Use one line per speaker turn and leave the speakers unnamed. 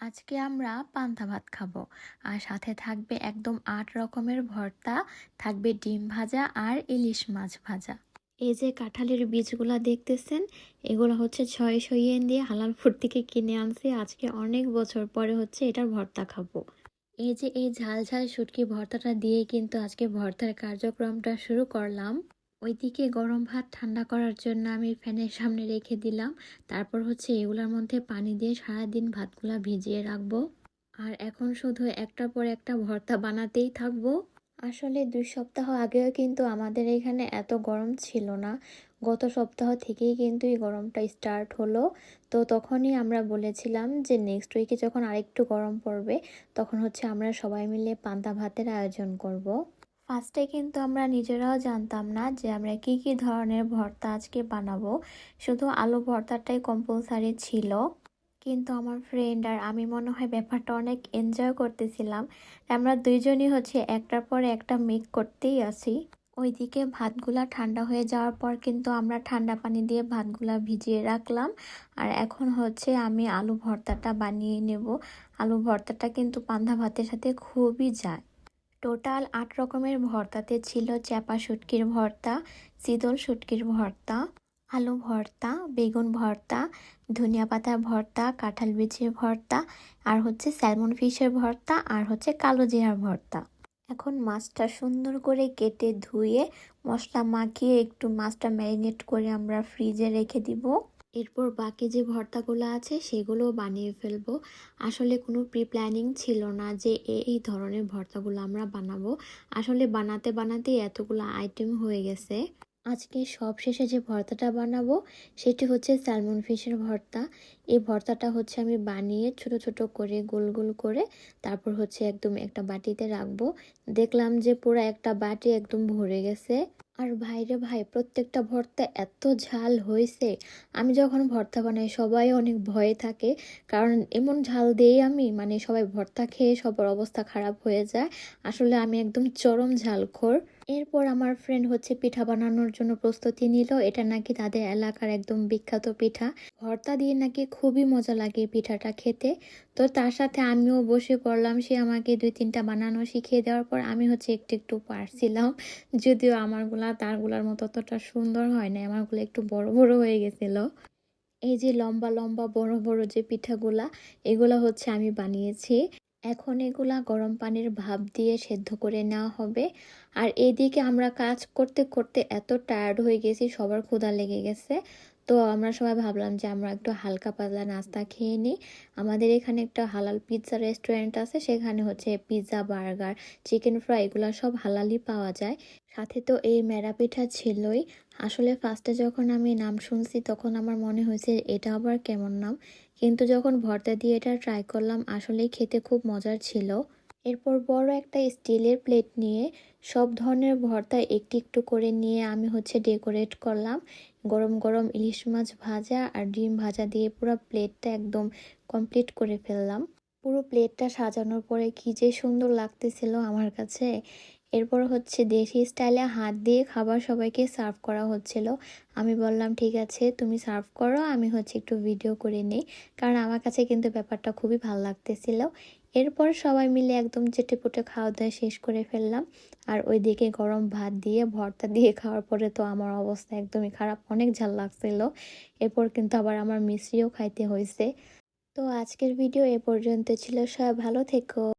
আজকে আমরা পান্তা ভাত খাব। আর সাথে থাকবে একদম আট রকমের ভর্তা, থাকবে ডিম ভাজা আর ইলিশ মাছ ভাজা। এই যে কাঁঠালের বীজগুলা দেখতেছেন, এগুলো হচ্ছে ছয় সইয়েন দিয়ে হালালপুর থেকে কিনে আনছি। আজকে অনেক বছর পরে হচ্ছে এটার ভর্তা খাব। এই যে এই ঝাল ঝাল শুটকি ভর্তাটা দিয়ে কিন্তু আজকে ভর্তার কার্যক্রমটা শুরু করলাম। ওইদিকে গরম ভাত ঠান্ডা করার জন্য আমি ফ্যানের সামনে রেখে দিলাম। তারপর হচ্ছে এগুলোর মধ্যে পানি দিয়ে সারাদিন ভাতগুলো ভিজিয়ে রাখব। আর এখন শুধু একটার পর একটা ভর্তা বানাতেই থাকব। আসলে দুই সপ্তাহ আগেও কিন্তু আমাদের এখানে এত গরম ছিল না। গত সপ্তাহ থেকেই কিন্তু এই গরমটা স্টার্ট হলো। তো তখনই আমরা বলেছিলাম যে নেক্সট উইকে যখন আরেকটু গরম পড়বে, তখন হচ্ছে আমরা সবাই মিলে পান্তা ভাতের আয়োজন করব। ফার্স্টে কিন্তু আমরা নিজেরাও জানতাম না যে আমরা কি কি ধরনের ভর্তা আজকে বানাবো। শুধু আলু ভর্তাটাই কম্পালসারি ছিল। কিন্তু আমার ফ্রেন্ড আর আমি মনে হয় ব্যাপারটা অনেক এনজয় করতেছিলাম। আমরা দুইজনই হচ্ছে একটার পর একটা মেক করতেই আছি। ওইদিকে ভাতগুলা ঠান্ডা হয়ে যাওয়ার পর কিন্তু আমরা ঠান্ডা পানি দিয়ে ভাতগুলা ভিজিয়ে রাখলাম। আর এখন হচ্ছে আমি আলু ভর্তাটা বানিয়ে নেব। আলু ভর্তাটা কিন্তু পান্তা ভাতের সাথে খুবই যায়। টোটাল আট রকমের ভর্তাতে ছিল চ্যাপা শুটকির ভর্তা শীতল শুটকির ভর্তা, আলু ভর্তা, বেগুন ভর্তা, ধনিয়া পাতার ভর্তা, কাঁঠাল বিচির ভর্তা, আর হচ্ছে স্যালমন ফিশের ভর্তা, আর হচ্ছে কালো জিরার ভর্তা। এখন মাছটা সুন্দর করে কেটে ধুয়ে মশলা মাখিয়ে একটু মাছটা ম্যারিনেট করে আমরা ফ্রিজে রেখে দিব। এরপর বাকি যে ভর্তাগুলো আছে সেগুলো বানিয়ে ফেলব। আসলে কোনো প্রি প্ল্যানিং ছিল না যে এই ধরনের ভর্তাগুলো আমরা বানাবো। আসলে বানাতে বানাতে এতগুলো আইটেম হয়ে গেছে। আজকে সব শেষে যে ভর্তাটা বানাবো সেটি হচ্ছে স্যালমন ফিশের ভর্তা। এই ভর্তাটা হচ্ছে আমি বানিয়ে ছোট ছোট করে গোল গোল করে তারপর হচ্ছে একদম একটা বাটিতে রাখব। দেখলাম যে পুরো একটা বাটি একদম ভরে গেছে। আর ভাইরে ভাই, প্রত্যেকটা ভর্তা এত ঝাল হয়েছে। আমি যখন ভর্তা বানাই, সবাই অনেক ভয়ে থাকে। কারণ এমন ঝাল দিয়েই আমি মানে সবাই ভর্তা খেয়ে সবার অবস্থা খারাপ হয়ে যায়। আসলে আমি একদম চরম ঝালখোর। এরপর আমার ফ্রেন্ড হচ্ছে পিঠা বানানোর জন্য প্রস্তুতি নিল। এটা নাকি তাদের এলাকার একদম বিখ্যাত পিঠা। ভর্তা দিয়ে নাকি খুবই মজা লাগে পিঠাটা খেতে। তো তার সাথে আমিও বসে পড়লাম, সে আমাকে দুই তিনটা বানানো শিখিয়ে দেওয়ার পর আমি হচ্ছে একটু একটু পারছিলাম। যদিও আমারগুলা তারগুলার মতো অতটা সুন্দর হয় না আমারগুলো একটু বড় বড় হয়ে গেছিল। এই যে লম্বা লম্বা বড় বড় যে পিঠাগুলা, এগুলা হচ্ছে আমি বানিয়েছি। এখন এগুলা গরম পানির ভাপ দিয়ে সেদ্ধ করে নেওয়া হবে। আর এদিকে আমরা কাজ করতে করতে এত টায়ার্ড হয়ে গেছি, সবার ক্ষুধা লেগে গেছে। তো আমরা সবাই ভাবলাম যে আমরা একটু হালকা পাতলা নাস্তা খেয়ে নিই। আমাদের এখানে একটা হালাল পিৎজা রেস্টুরেন্ট আছে, সেখানে হচ্ছে পিৎজা বার্গার চিকেন ফ্রাই এগুলো সব হালালই পাওয়া যায়। সাথে তো এই মেরা পিঠা ছিলই। আসলে ফার্স্টে যখন আমি নাম শুনছি, তখন আমার মনে হয়েছে এটা আবার কেমন নাম? কিন্তু যখন ভর্তা দিয়ে এটা ট্রাই করলাম, আসলেই খেতে খুব মজার ছিল। এরপর বড় একটা স্টিলের প্লেট নিয়ে সব ধরনের ভর্তা একটু একটু করে নিয়ে আমি হচ্ছে ডেকোরেট করলাম। গরম গরম ইলিশ মাছ ভাজা আর ডিম ভাজা দিয়ে পুরো প্লেটটা একদম কমপ্লিট করে ফেললাম। পুরো প্লেটটা সাজানোর পরে কি যে সুন্দর লাগতেছিল আমার কাছে। এরপর হচ্ছে দেশি স্টাইলে হাত দিয়ে খাবার সবাইকে সার্ভ করা হচ্ছিল। আমি বললাম, ঠিক আছে, তুমি সার্ভ করো, আমি হচ্ছে একটু ভিডিও করে নিই। কারণ আমার কাছে কিন্তু ব্যাপারটা খুবই ভালো লাগতেছিল। এরপর সবাই মিলে একদম চেটে পুটে খাওয়া দাওয়া শেষ করে ফেললাম। আর ওইদিকে গরম ভাত দিয়ে, ভর্তা দিয়ে খাওয়ার পরে তো আমার অবস্থা একদমই খারাপ, অনেক ঝাল লাগছিল। এরপর কিন্তু আবার আমার মিশ্রিও খাইতে হয়েছে তো আজকের ভিডিও এ পর্যন্ত ছিল। সবাই ভালো থেকো।